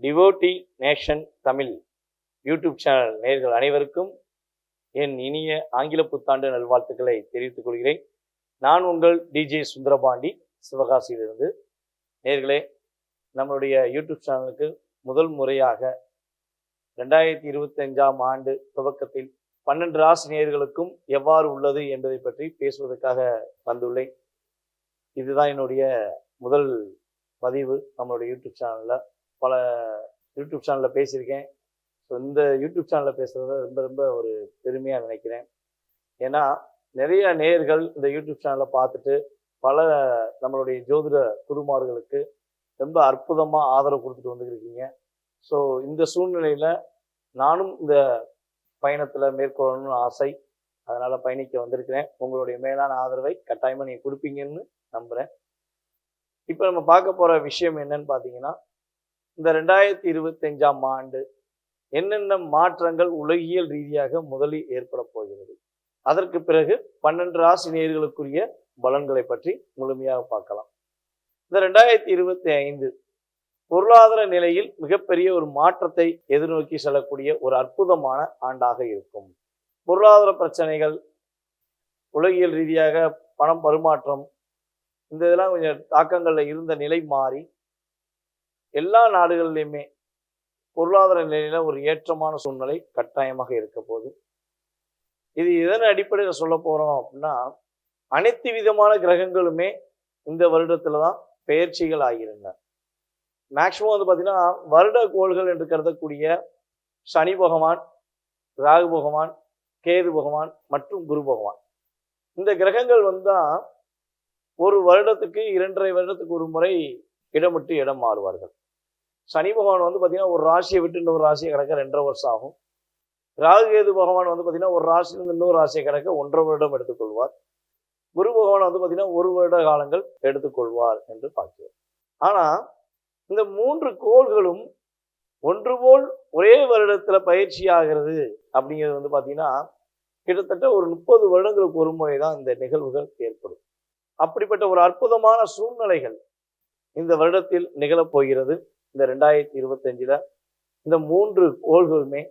Devotee nation Tamil YouTube channel நேர்கள் அனைவருக்கும் என் இனிய ஆங்கில புத்தாண்டு நல்வாழ்த்துக்களை தெரிவித்துக் கொள்கிறேன். நான் உங்கள் டிஜே சுந்தரபாண்டி சிவகாசியிலிருந்து. நேர்களே நம்மளுடைய யூடியூப் சேனலுக்கு முதல் முறையாக ரெண்டாயிரத்தி இருபத்தஞ்சாம் ஆண்டு துவக்கத்தில் பன்னெண்டு ஆசிரியர்களுக்கும் எவ்வாறு உள்ளது என்பதை பற்றி பேசுவதற்காக வந்துள்ளேன். இதுதான் என்னுடைய முதல் பதிவு நம்மளுடைய யூடியூப் சேனலில். பல யூடியூப் சேனலில் பேசியிருக்கேன். ஸோ இந்த யூடியூப் சேனலில் பேசுகிறத ரொம்ப ரொம்ப ஒரு பெருமையாக நினைக்கிறேன். ஏன்னா நிறைய நேயர்கள் இந்த யூடியூப் சேனலை பார்த்துட்டு பல நம்மளுடைய ஜோதிட குருமார்களுக்கு ரொம்ப அற்புதமாக ஆதரவு கொடுத்துட்டு வந்துருக்கீங்க ஸோ இந்த சூழ்நிலையில் நானும் இந்த பயணத்தில் மேற்கொள்ளணும்னு ஆசை. அதனால் பயணிக்க வந்திருக்கிறேன். உங்களுடைய மேலான ஆதரவை கட்டாயமாக நீங்கள் கொடுப்பீங்கன்னு நம்புகிறேன் இப்போ நம்ம பார்க்க போகிற விஷயம் என்னன்னு பார்த்தீங்கன்னா இந்த ரெண்டாயிரத்தி இருபத்தஞ்சாம் ஆண்டு என்னென்ன மாற்றங்கள் உலகியல் ரீதியாக முதலில் ஏற்பட போகிறது? அதற்கு பிறகு பன்னெண்டு ராசி நேயர்களுக்குரிய பலன்களை பற்றி முழுமையாக பார்க்கலாம். இந்த ரெண்டாயிரத்தி இருபத்தி ஐந்து பொருளாதார நிலையில் மிகப்பெரிய ஒரு மாற்றத்தை எதிர்நோக்கி செல்லக்கூடிய ஒரு அற்புதமான ஆண்டாக இருக்கும். பொருளாதார பிரச்சனைகள் உலகியல் ரீதியாக பணம் பரிமாற்றம் இந்த இதெல்லாம் கொஞ்சம் தாக்கங்களில் இருந்த நிலை மாறி எல்லா நாடுகள்லையுமே பொருளாதார நிலையில ஒரு ஏற்றமான சூழ்நிலை கட்டாயமாக இருக்க போகுது. இது எதன் அடிப்படையில் சொல்ல போகிறோம் அப்படின்னா அனைத்து விதமான கிரகங்களுமே இந்த வருடத்துல தான் பெயர்ச்சிகள் ஆகியிருந்தன. மேக்சிமம் வந்து பார்த்தீங்கன்னா வருட கோள்கள் என்று கருதக்கூடிய சனி பகவான் ராகு பகவான் கேது பகவான் மற்றும் குரு பகவான். இந்த கிரகங்கள் வந்தால் ஒரு வருடத்துக்கு இரண்டரை வருடத்துக்கு ஒரு முறை இடமிட்டு இடம் மாறுவார்கள். சனி பகவான் வந்து பார்த்தீங்கன்னா ஒரு ராசியை விட்டு இன்னொரு ராசியை கிடக்க ரெண்டரை வருஷம் ஆகும். ராகுகேது பகவான் வந்து பார்த்தீங்கன்னா ஒரு ராசியிலிருந்து இன்னொரு ராசியை கிடக்க ஒன்றரை வருடம் எடுத்துக்கொள்வார். குரு பகவான் வந்து பார்த்தீங்கன்னா ஒரு வருட காலங்கள் எடுத்துக்கொள்வார் என்று பார்க்கிறோம். ஆனால் இந்த மூன்று கோள்களும் ஒன்று போல் ஒரே வருடத்தில் பயிற்சி ஆகிறது அப்படிங்கிறது வந்து பார்த்தீங்கன்னா கிட்டத்தட்ட ஒரு முப்பது வருடங்களுக்கு ஒரு முறை தான் இந்த நிகழ்வுகள் ஏற்படும். அப்படிப்பட்ட ஒரு அற்புதமான சூழ்நிலைகள் இந்த வருடத்தில் நிகழப் போகிறது. இந்த ரெண்டாயிரத்தி இருபத்தஞ்சில் இந்த மூன்று கோள்களுமே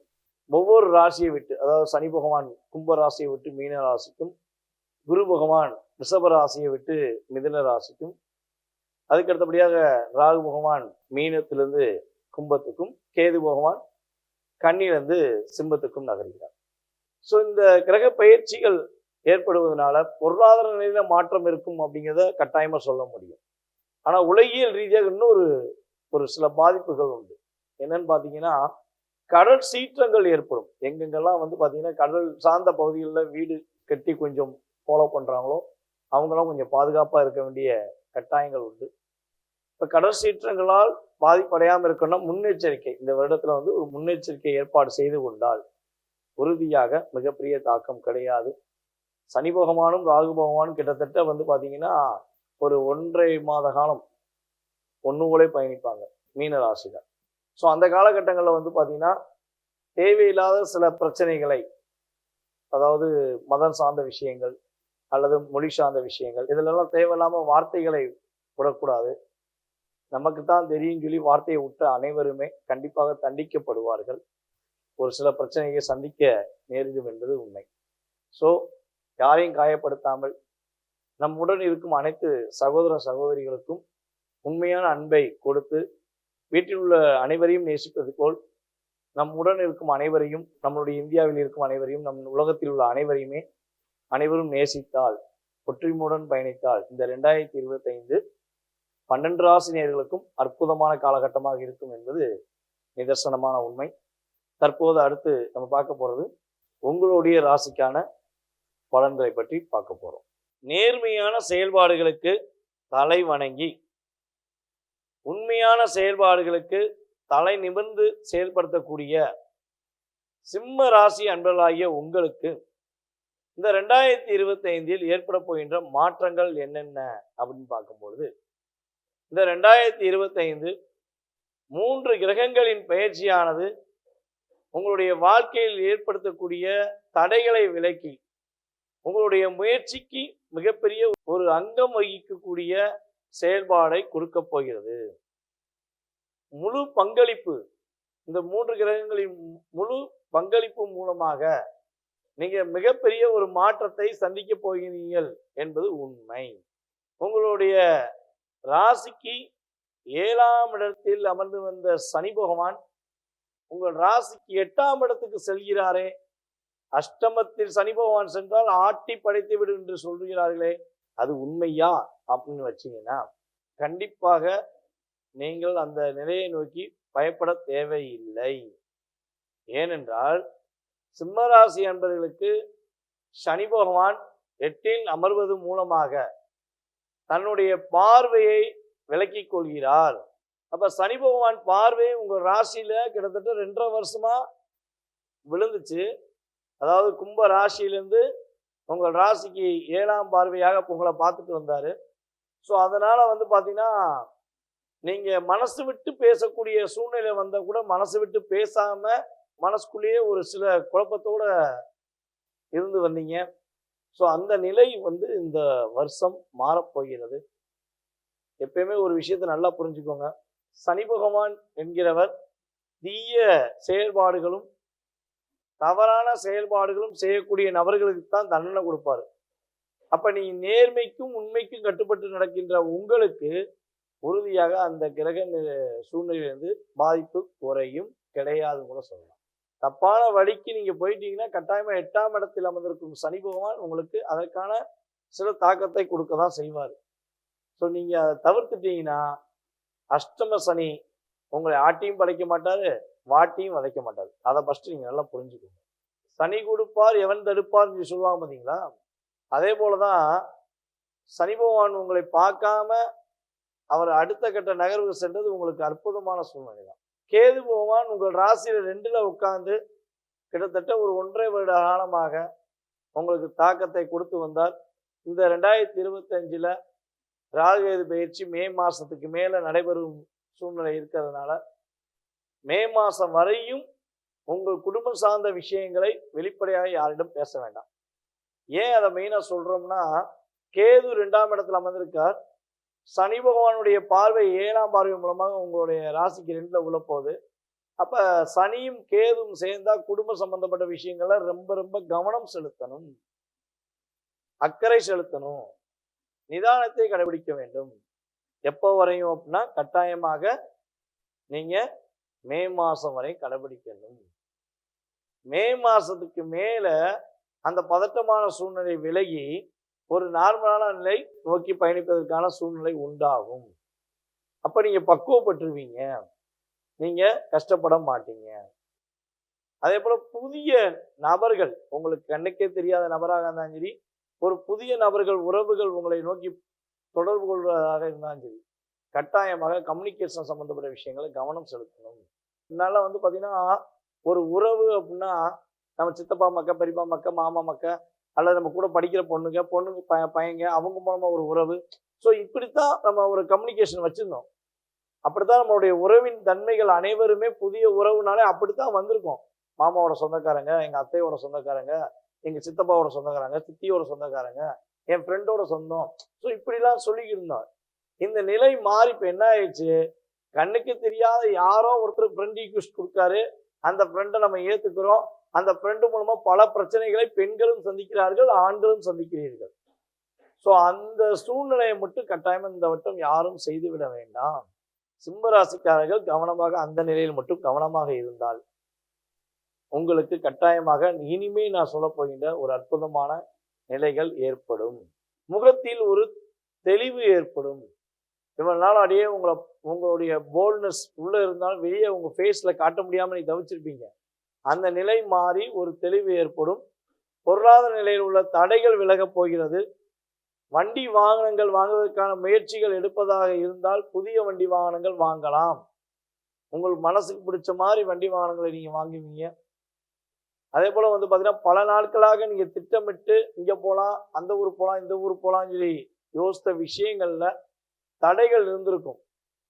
ஒவ்வொரு ராசியை விட்டு அதாவது சனி பகவான் கும்ப ராசியை விட்டு மீன ராசிக்கும் குரு பகவான் ரிஷப ராசியை விட்டு மிதுன ராசிக்கும் அதுக்கு அடுத்தபடியாக ராகு பகவான் மீனத்திலிருந்து கும்பத்துக்கும் கேது பகவான் கண்ணிலிருந்து சிம்பத்துக்கும் நகர்கிறார். ஸோ இந்த கிரக பயிற்சிகள் ஏற்படுவதனால பொருளாதார நிலையில மாற்றம் இருக்கும் அப்படிங்கிறத கட்டாயமாக சொல்ல முடியும். ஆனால் உலகியல் ரீதியாக இன்னொரு ஒரு சில பாதிப்புகள் உண்டு. என்னன்னு பார்த்தீங்கன்னா கடல் சீற்றங்கள் ஏற்படும். எங்கெங்கெல்லாம் வந்து பார்த்தீங்கன்னா கடல் சார்ந்த பகுதிகளில் வீடு கட்டி கொஞ்சம் ஃபாலோ பண்ணுறாங்களோ அவங்களாம் கொஞ்சம் பாதுகாப்பாக இருக்க வேண்டிய கட்டாயங்கள் உண்டு. இப்போ கடல் சீற்றங்களால் பாதிப்படையாமல் இருக்கணும்னா முன்னெச்சரிக்கை. இந்த வருடத்தில் வந்து ஒரு முன்னெச்சரிக்கை ஏற்பாடு செய்து கொண்டால் உறுதியாக மிகப்பெரிய தாக்கம் கிடையாது. சனி பகவானும் ராகு பகவானும் கிட்டத்தட்ட வந்து பார்த்தீங்கன்னா ஒரு ஒன்றரை மாத காலம் ஒன்று பயணிப்பாங்க மீன ராசிகள் ஸோ அந்த காலகட்டங்களில் வந்து பார்த்தீங்கன்னா தேவையில்லாத சில பிரச்சனைகளை அதாவது மதம் சார்ந்த விஷயங்கள் அல்லது மொழி சார்ந்த விஷயங்கள் இதிலெல்லாம் தேவையில்லாமல் வார்த்தைகளை விடக்கூடாது. நமக்கு தான் தெரியும் சொல்லி வார்த்தையை விட்ட அனைவருமே கண்டிப்பாக தண்டிக்கப்படுவார்கள். ஒரு சில பிரச்சனையை சந்திக்க நேரிடும் என்பது உண்மை. ஸோ யாரையும் காயப்படுத்தாமல் நம்முடன் இருக்கும் அனைத்து சகோதர சகோதரிகளுக்கும் உண்மையான அன்பை கொடுத்து வீட்டில் உள்ள அனைவரையும் நேசிப்பது போல் நம்முடன் இருக்கும் அனைவரையும் நம்மளுடைய இந்தியாவில் இருக்கும் அனைவரையும் நம் உலகத்தில் உள்ள அனைவரையுமே அனைவரும் நேசித்தால் ஒற்றுமையுடன் பயணித்தால் இந்த ரெண்டாயிரத்தி இருபத்தைந்து பன்னெண்டு ராசினியர்களுக்கும் அற்புதமான காலகட்டமாக இருக்கும் என்பது நிதர்சனமான உண்மை. தற்போது அடுத்து நம்ம பார்க்க போகிறது உங்களுடைய ராசிக்கான பலன்களை பற்றி பார்க்க போகிறோம் நேர்மையான செயல்பாடுகளுக்கு தலை வணங்கி உண்மையான செயல்பாடுகளுக்கு தலை நிமிர்ந்து செயல்படுத்தக்கூடிய சிம்ம ராசி அன்பர்களாகிய உங்களுக்கு இந்த ரெண்டாயிரத்தி இருபத்தைந்தில் ஏற்பட போகின்ற மாற்றங்கள் என்னென்ன அப்படின்னு பார்க்கும்பொழுது இந்த ரெண்டாயிரத்தி இருபத்தைந்து மூன்று கிரகங்களின் பயிற்சியானது உங்களுடைய வாழ்க்கையில் ஏற்படுத்தக்கூடிய தடைகளை விலக்கி உங்களுடைய முயற்சிக்கு மிகப்பெரிய ஒரு அங்கம் வகிக்கக்கூடிய செயல்பாடை கொடுக்க போகிறது. முழு பங்களிப்பு இந்த மூன்று கிரகங்களின் முழு பங்களிப்பு மூலமாக நீங்க மிகப்பெரிய ஒரு மாற்றத்தை சந்திக்க போகிறீர்கள் என்பது உண்மை. உங்களுடைய ராசிக்கு ஏழாம் இடத்தில் அமர்ந்து வந்த சனி பகவான் உங்கள் ராசிக்கு எட்டாம் இடத்துக்கு செல்கிறாரே. அஷ்டமத்தில் சனி பகவான் சென்றால் ஆட்டி படைத்து விடும் என்று சொல்கிறார்களே அது உண்மையா? அப்படின்னு வச்சிங்கன்னா கண்டிப்பாக நீங்கள் அந்த நிலையை நோக்கி பயப்பட தேவையில்லை. ஏனென்றால் சிம்மராசி என்பவர்களுக்கு சனி பகவான் எட்டில் அமர்வது மூலமாக தன்னுடைய பார்வையை விலக்கிக் கொள்கிறார். அப்ப சனி பகவான் பார்வை உங்க ராசியில கிட்டத்தட்ட ரெண்டரை வருஷமா விழுந்துச்சு. அதாவது கும்ப ராசியிலேருந்து உங்கள் ராசிக்கு ஏழாம் பார்வையாக உங்களை பார்த்துட்டு வந்தார். ஸோ அதனால் வந்து பார்த்தீங்கன்னா நீங்கள் மனசு விட்டு பேசக்கூடிய சூழ்நிலை வந்தால் கூட மனசு விட்டு பேசாமல் மனசுக்குள்ளேயே ஒரு சில குழப்பத்தோடு இருந்து வந்தீங்க. ஸோ அந்த நிலை வந்து இந்த வருஷம் மாறப்போகிறது எப்பயுமே ஒரு விஷயத்தை நல்லா புரிஞ்சுக்கோங்க. சனி பகவான் என்கிறவர் தீய செயல்பாடுகளும் தவறான செயல்பாடுகளும் செய்யக்கூடிய நபர்களுக்கு தான் தண்டனை கொடுப்பாரு. அப்போ நீ நேர்மைக்கும் உண்மைக்கும் கட்டுப்பட்டு நடக்கின்ற உங்களுக்கு உறுதியாக அந்த கிரக நி- சூழ்நிலையிலிருந்து பாதிப்பு குறையும் கிடையாதுன்னு கூட சொல்லலாம். தப்பான வழிக்கு நீங்கள் போயிட்டீங்கன்னா கட்டாயமாக எட்டாம் இடத்தில் அமர்ந்திருக்கும் சனி பகவான் உங்களுக்கு அதற்கான சில தாக்கத்தை கொடுக்க தான் செய்வார். ஸோ நீங்கள் அதை தவிர்த்துட்டீங்கன்னா அஷ்டம சனி உங்களை ஆட்டியும் படைக்க மாட்டார் வாட்டியும் வதைக்க மாட்டார். அதை ஃபஸ்ட்டு நீங்கள் நல்லா புரிஞ்சுக்கோங்க. சனி கொடுப்பார் எவன் தடுப்பார் சொல்லி சொல்லுவாங்க பார்த்தீங்களா அதே போலதான் சனி பகவான் உங்களை பார்க்காம அவர் அடுத்த கட்ட நகர்வு சென்றது உங்களுக்கு அற்புதமான சூழ்நிலை தான். கேது பகவான் உங்கள் ராசியில் ரெண்டில் உட்கார்ந்து கிட்டத்தட்ட ஒரு ஒன்றரை வருட காலமாக உங்களுக்கு தாக்கத்தை கொடுத்து வந்தார். இந்த ரெண்டாயிரத்தி இருபத்தஞ்சில் ராகுகேது பயிற்சி மே மாதத்துக்கு மேலே நடைபெறும் சூழ்நிலை இருக்கிறதுனால மே மாதம் வரையும் உங்கள் குடும்பம் சார்ந்த விஷயங்களை வெளிப்படையாக யாரிடம் பேச வேண்டாம். ஏன் அதை மெயினாக சொல்கிறோம்னா கேது ரெண்டாம் இடத்துல அமர்ந்திருக்கார். சனி பகவானுடைய பார்வை ஏழாம் பார்வை மூலமாக உங்களுடைய ராசிக்கு ரெண்டில் உள்ள போகுது சனியும் கேதும் சேர்ந்தா குடும்ப சம்பந்தப்பட்ட விஷயங்களை ரொம்ப ரொம்ப கவனம் செலுத்தணும். அக்கறை செலுத்தணும். நிதானத்தை கடைபிடிக்க வேண்டும். எப்போ வரையும் அப்படின்னா கட்டாயமாக நீங்கள் மே மாதம் வரை கடைபிடிக்கணும். மே மாதத்துக்கு மேலே அந்த பதட்டமான சூழ்நிலை விலகி ஒரு நார்மலான நிலை நோக்கி பயணிப்பதற்கான சூழ்நிலை உண்டாகும். அப்போ நீங்கள் பக்குவப்பட்டுருவீங்க. நீங்கள் கஷ்டப்பட மாட்டீங்க. அதே போல் புதிய நபர்கள் உங்களுக்கு கண்ணுக்கே தெரியாத நபராக இருந்தாலும் சரி ஒரு புதிய நபர்கள் உறவுகள் உங்களை நோக்கி தொடர்பு கொள்வதாக இருந்தாலும் சரி கட்டாயமாக கம்யூனிகேஷன் சம்மந்தப்பட்ட விஷயங்களை கவனம் செலுத்தணும். இதனால வந்து பார்த்திங்கன்னா ஒரு உறவு அப்படின்னா நம்ம சித்தப்பா மக்க பெரியப்பா மக்க மாமா மக்க அல்லது நம்ம கூட படிக்கிற பொண்ணுங்க பொண்ணுங்க ப பையங்க அவங்க மூலமாக ஒரு உறவு. ஸோ இப்படித்தான் நம்ம ஒரு கம்யூனிகேஷன் வச்சுருந்தோம். அப்படித்தான் நம்மளுடைய உறவின் தன்மைகள் அனைவருமே புதிய உறவுனாலே அப்படித்தான் வந்திருக்கோம். மாமாவோட சொந்தக்காரங்க எங்கள் அத்தையோட சொந்தக்காரங்க எங்கள் சித்தப்பாவோட சொந்தக்காரங்க சித்தியோட சொந்தக்காரங்க என் ஃப்ரெண்டோட சொந்தம். ஸோ இப்படிலாம் சொல்லிக்கிருந்தோம் இந்த நிலை மாறி இப்போ என்ன ஆயிடுச்சு? கண்ணுக்கு தெரியாத யாரோ ஒருத்தர் ஃப்ரெண்ட் ரிக்வெஸ்ட் கொடுக்காரு. அந்த ஃப்ரெண்டை நம்ம ஏற்றுக்கிறோம் அந்த ஃப்ரெண்டு மூலமா பல பிரச்சனைகளை பெண்களும் சந்திக்கிறார்கள் ஆண்களும் சந்திக்கிறீர்கள். ஸோ அந்த சூழ்நிலையை மட்டும் கட்டாயம் இந்த வட்டம் யாரும் செய்துவிட வேண்டாம். சிம்ம ராசிக்காரர்கள் கவனமாக அந்த நிலையில் மட்டும் கவனமாக இருந்தால் உங்களுக்கு கட்டாயமாக இனிமே நான் சொல்ல போகின்ற ஒரு அற்புதமான நிலைகள் ஏற்படும். முகத்தில் ஒரு தெளிவு ஏற்படும். இவ்வளவு நாள் அப்படியே உங்களை உங்களுடைய போல்ட்னஸ் உள்ளே இருந்தாலும் வெளியே உங்கள் ஃபேஸில் காட்ட முடியாமல் நீ தவிச்சிருப்பீங்க. அந்த நிலை மாறி ஒரு தெளிவு ஏற்படும். பொருளாதார நிலையில் உள்ள தடைகள் விலகப் போகிறது. வண்டி வாகனங்கள் வாங்குவதற்கான முயற்சிகள் எடுப்பதாக இருந்தால் புதிய வண்டி வாகனங்கள் வாங்கலாம். உங்கள் மனசுக்கு பிடிச்ச மாதிரி வண்டி வாகனங்களை நீங்கள் வாங்குவீங்க. அதே போல் வந்து பார்த்தீங்கன்னா பல நாட்களாக நீங்கள் திட்டமிட்டு இங்கே போகலாம் அந்த ஊர் போகலாம் இந்த ஊர் போகலாம்னு சொல்லி யோசித்த விஷயங்களில் தடைகள் இருந்திருக்கும்.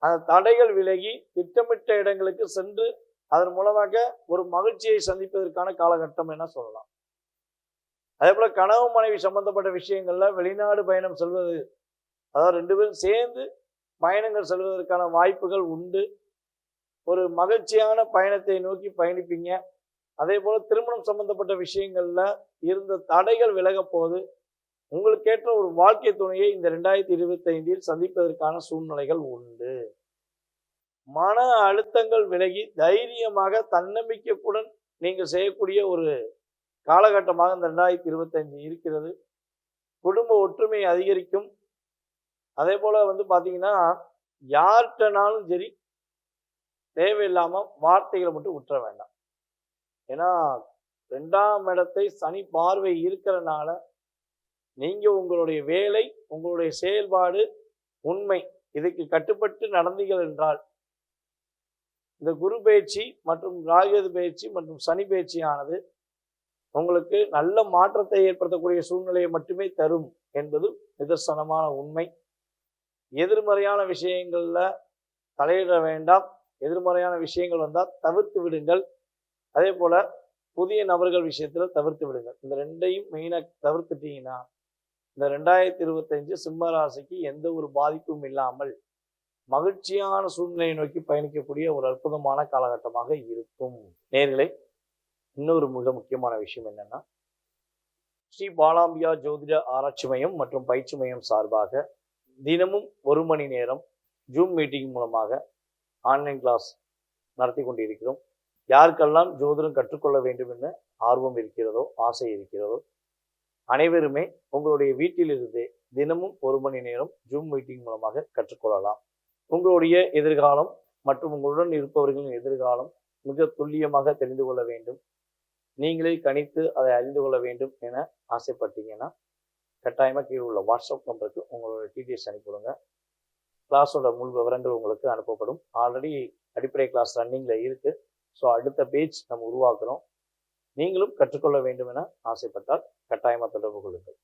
அந்த தடைகள் விலகி திட்டமிட்ட இடங்களுக்கு சென்று அதன் மூலமாக ஒரு மகிழ்ச்சியை சந்திப்பதற்கான காலகட்டம் என சொல்லலாம். அதே போல கனவு மனைவி சம்பந்தப்பட்ட விஷயங்கள்ல வெளிநாடு பயணம் செல்வது அதாவது ரெண்டு பேரும் சேர்ந்து பயணங்கள் செல்வதற்கான வாய்ப்புகள் உண்டு. ஒரு மகிழ்ச்சியான பயணத்தை நோக்கி பயணிப்பீங்க. அதே போல திருமணம் சம்பந்தப்பட்ட விஷயங்கள்ல இருந்த தடைகள் விலக போது உங்களுக்கேற்ற ஒரு வாழ்க்கை துணையை இந்த ரெண்டாயிரத்தி இருபத்தைந்தில் சந்திப்பதற்கான சூழ்நிலைகள் உண்டு. மன அழுத்தங்கள் விலகி தைரியமாக தன்னம்பிக்கைக்குடன் நீங்கள் செய்யக்கூடிய ஒரு காலகட்டமாக இந்த ரெண்டாயிரத்தி இருபத்தஞ்சு இருக்கிறது. குடும்ப ஒற்றுமை அதிகரிக்கும். அதே போல் வந்து பார்த்தீங்கன்னா யார்கிட்டனாலும் சரி தேவையில்லாமல் வார்த்தைகளை மட்டும் விட்டுற வேண்டாம். ஏன்னா ரெண்டாம் இடத்தை சனி பார்வை இருக்கிறனால நீங்கள் உங்களுடைய வேலை உங்களுடைய செயல்பாடு உண்மை. இதுக்கு கட்டுப்பட்டு நடந்தீர்கள் என்றால் இந்த குரு பயிற்சி மற்றும் ராகுகேது பயிற்சி மற்றும் சனி பயிற்சியானது உங்களுக்கு நல்ல மாற்றத்தை ஏற்படுத்தக்கூடிய சூழ்நிலையை மட்டுமே தரும் என்பது நிதர்சனமான உண்மை. எதிர்மறையான விஷயங்கள்ல தலையிட வேண்டாம். எதிர்மறையான விஷயங்கள் வந்தால் தவிர்த்து விடுங்கள். அதே போல புதிய நபர்கள் விஷயத்துல தவிர்த்து விடுங்கள். இந்த ரெண்டையும் மெயினாக தவிர்த்துட்டீங்கன்னா இந்த ரெண்டாயிரத்தி இருபத்தஞ்சு சிம்ம ராசிக்கு எந்த ஒரு பாதிப்பும் இல்லாமல் மகிழ்ச்சியான சூழ்நிலையை நோக்கி பயணிக்கக்கூடிய ஒரு அற்புதமான காலகட்டமாக இருக்கும். நேர்களை இன்னொரு மிக முக்கியமான விஷயம் என்னன்னா ஸ்ரீ பாலாம்பியா ஜோதிட ஆராய்ச்சி மையம் மற்றும் பயிற்சி மையம் சார்பாக தினமும் ஒரு மணி நேரம் ஜூம் மீட்டிங் மூலமாக ஆன்லைன் கிளாஸ் நடத்தி கொண்டிருக்கிறோம். யாருக்கெல்லாம் ஜோதிடம் கற்றுக்கொள்ள வேண்டும் என ஆர்வம் இருக்கிறதோ ஆசை இருக்கிறதோ அனைவருமே உங்களுடைய வீட்டிலிருந்தே தினமும் ஒரு மணி நேரம் ஜூம் மீட்டிங் மூலமாக கற்றுக்கொள்ளலாம். உங்களுடைய எதிர்காலம் மற்றும் உங்களுடன் இருப்பவர்களின் எதிர்காலம் மிக துல்லியமாக தெரிந்து கொள்ள வேண்டும். நீங்களே கணித்து அதை அறிந்து கொள்ள வேண்டும் என ஆசைப்பட்டீங்கன்னா கட்டாயமாக கீழே உள்ள வாட்ஸ்அப் நம்பருக்கு உங்களோட டீட்டெயில்ஸ் அனுப்பிவிடுங்க கிளாஸோட முழு விவரங்கள் உங்களுக்கு அனுப்பப்படும். ஆல்ரெடி அடிப்படை கிளாஸ் ரன்னிங்கில் இருக்குது ஸோ அடுத்த பேஜ் நம்ம உருவாக்குறோம். நீங்களும் கற்றுக்கொள்ள வேண்டும் என ஆசைப்பட்டால் கட்டாயமாக தொடர்பு கொள்ளுங்கள்.